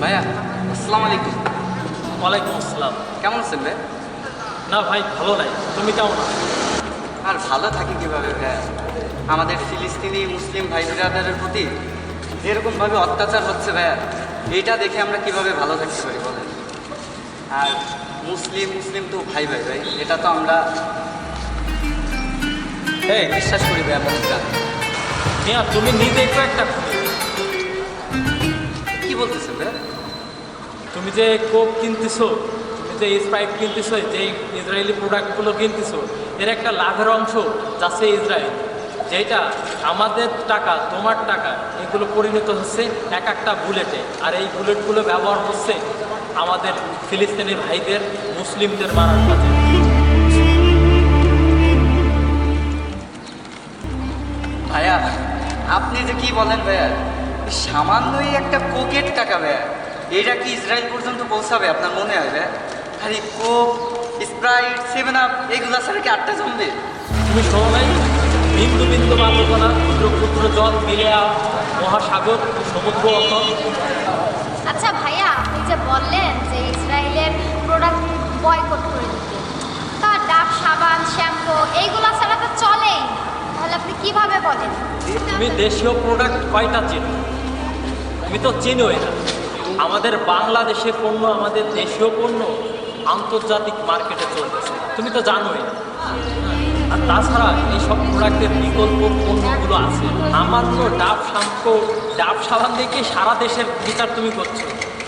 ভাইয়া আসসালামু আলাইকুম। ওয়ালাইকুম আসসালাম। কেমন আছেন ভাই না ভাই ভালো নাই। তুমি কেমন আর ভালো থাকি কীভাবে ভাইয়া? আমাদের ফিলিস্তিনি মুসলিম ভাই ব্রাদারের প্রতি যেরকমভাবে অত্যাচার হচ্ছে ভাইয়া। এটা দেখে আমরা কীভাবে ভালো থাকতে পারি বলেন। আর মুসলিম মুসলিম তো ভাই ভাই ভাই এটা তো আমরা এই বিশ্বাস করি ভাইয়া বলতে তুমি নিজে একটু একটা কি তুমি যে কোক কিনতেছো, তুমি যে স্প্রাইট কিনতেছো, যে ইসরায়েলি প্রোডাক্টগুলো কিনতেছো, এর একটা লাভের অংশ যাচ্ছে ইসরায়েল। যেটা আমাদের টাকা, তোমার টাকা, এগুলো পরিণত হচ্ছে এক একটা বুলেটে। আর এই বুলেটগুলো ব্যবহার হচ্ছে আমাদের ফিলিস্তিনি ভাইদের, মুসলিমদের মারার কাজে। ভাইয়া, আপনি যে কি বলেন ভাইয়া? সামান্যই একটা কোকেট টাকা ভাইয়া এটা কি ইসরায়েল পর্যন্ত পৌঁছাবে? আপনার মনে হয় খালি কোক স্প্রাইট সেভেন আপ এগুলো ছাড়া কি আটটা জমবে তুমি শোনো নাই? বিন্দু বিন্দু বালকনা ক্ষুদ্র ক্ষুদ্র জল মিলিয়া মহাসাগর সমুদ্র অথল আচ্ছা ভাইয়া আপনি যে বললেন যে ইসরায়েলের প্রোডাক্ট বয়কট করে দিতে তা ডাব সাবান শ্যাম্পু এইগুলো ছাড়া তো চলেই। তাহলে আপনি কীভাবে বলেন? তুমি দেশীয় প্রোডাক্ট কয়টা চেনো? তুমি তো চেনোই না। আমাদের বাংলাদেশের পণ্য, আমাদের দেশীয় পণ্য আন্তর্জাতিক মার্কেটে চলতেছে। তুমি তো জানোই। না আর তাছাড়া এইসব প্রোডাক্টের বিকল্প পণ্যগুলো আছে। আমার তো ডাব শ্যাম্পু, ডাব সাবান দিয়ে সারা দেশের বিচার তুমি করছ?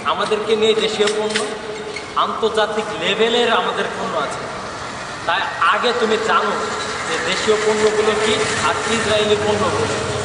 আমাদেরকে নিয়ে দেশীয় পণ্য, আন্তর্জাতিক লেভেলের আমাদের পণ্য আছে। তাই আগে তুমি জানো যে দেশীয় পণ্যগুলো কি আর ইসরায়েলি পণ্যগুলো